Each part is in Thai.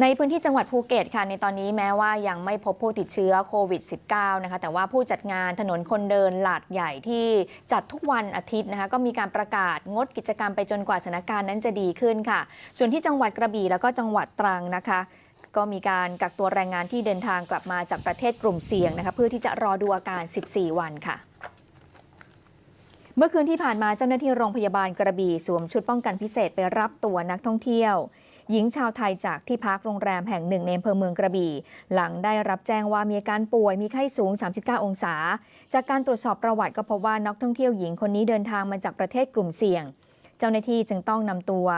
ในพื้นที่จังหวัดภูเก็ตค่ะ ในตอนนี้แม้ว่ายังไม่พบผู้ติดเชื้อโควิด -19 นะคะแต่ว่าผู้จัดงานถนนคนเดินหลาดใหญ่ที่จัดทุกวันอาทิตย์นะคะก็มีการประกาศงดกิจกรรมไปจนกว่าสถานการณ์นั้นจะดีขึ้นค่ะ ส่วนที่จังหวัดกระบี่แล้วก็จังหวัดตรังนะคะก็มีการกักตัวแรงงานที่เดินทางกลับมาจากประเทศกลุ่มเสี่ยงนะคะเพื่อที่จะรอดูอาการ 14 วันค่ะเมื่อคืนที่ผ่านมาเจ้าหน้าที่โรงพยาบาลกระบี่สวมชุดป้องกันพิเศษไปรับตัวนักท่องเที่ยว หญิงชาวไทยจากที่พักโรงแรมแห่งหนึ่งในอำเภอเมืองกระบี่ หลังได้รับแจ้งว่ามีอาการป่วยมีไข้สูง 39 องศา จากการตรวจสอบประวัติก็พบว่านักท่องเที่ยวหญิงคนนี้เดินทางมาจากประเทศกลุ่มเสี่ยง เจ้าหน้าที่จึงต้องนำตัว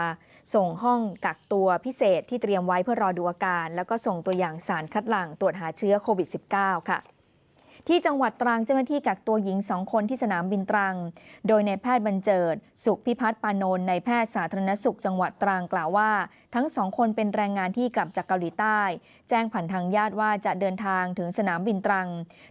ส่งห้องกักตัวพิเศษที่เตรียมไว้เพื่อรอดูอาการ แล้วก็ส่งตัวอย่างสารคัดหลั่งตรวจหาเชื้อโควิด -19 ค่ะ ที่จังหวัดตรังเจ้าหน้าที่กักตัวหญิงสองคนที่สนามบินตรัง โดยในายแพทย์บรรเจิด สุขพิพัฒน์ปานนท์ในแพทย์สาธารณสุขจังหวัดตรังกล่าวว่า ทั้งสองคนเป็นแรงงานที่กลับจากเกาหลีใต้ แจ้งผ่านทางญาติว่าจะเดินทางถึงสนามบินตรัง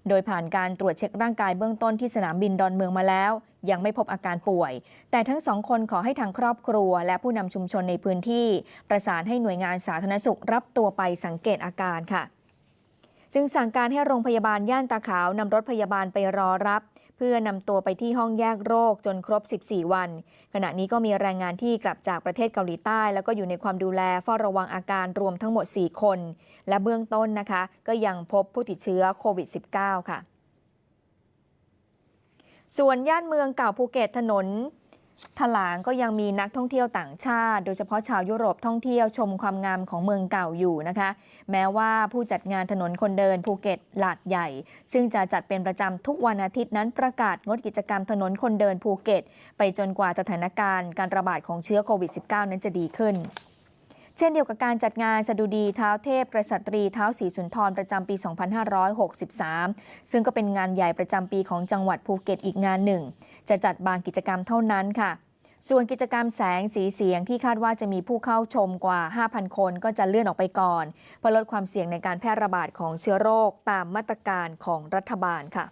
โดยผ่านการตรวจเช็คร่างกายเบื้องต้นที่สนามบินดอนเมืองมาแล้วยังไม่พบอาการป่วย แต่ทั้งสองคนขอให้ทางครอบครัว และผู้นำชุมชนในพื้นที่ ประสานให้หน่วยงานสาธารณสุขรับตัวไปสังเกตอาการค่ะ จึงสั่งการให้โรงพยาบาลย่านตาขาวนำรถพยาบาลไปรอรับ เพื่อนำตัวไปที่ห้องแยกโรคจนครบ 14 วัน ขณะนี้ก็มีแรงงานที่กลับจากประเทศเกาหลีใต้ แล้วก็อยู่ในความดูแลเฝ้าระวังอาการรวมทั้งหมด 4 คน และเบื้องต้นนะคะ ก็ยังพบผู้ติดเชื้อโควิด -19 ค่ะ ส่วนย่านเมืองเก่าภูเก็ตถนน ถลางก็ยังมีนักท่องเที่ยวต่างชาติ โดยเฉพาะชาวยุโรปท่องเที่ยวชมความงามของเมืองเก่าอยู่นะคะ แม้ว่าผู้จัดงานถนนคนเดินภูเก็ตหลาดใหญ่ ซึ่งจะจัดเป็นประจำทุกวันอาทิตย์นั้นประกาศงดกิจกรรมถนนคนเดินภูเก็ต ไปจนกว่าสถานการณ์การระบาดของเชื้อโควิด -19 นั้นจะดีขึ้น เช่นเดียวกับการจัดงานสดุดีเท้าเทพกษัตรีเท้าสีสุนทรประจำปี 2563 ซึ่งก็เป็นงานใหญ่ประจำปีของจังหวัดภูเก็ตอีกงานหนึ่ง จะจัดบางกิจกรรมเท่านั้นค่ะ ส่วนกิจกรรมแสงสีเสียงที่คาดว่าจะมีผู้เข้าชมกว่า 5,000 คนก็จะเลื่อนออกไปก่อน เพื่อลดความเสี่ยงในการแพร่ระบาดของเชื้อโรคตามมาตรการของรัฐบาลค่ะ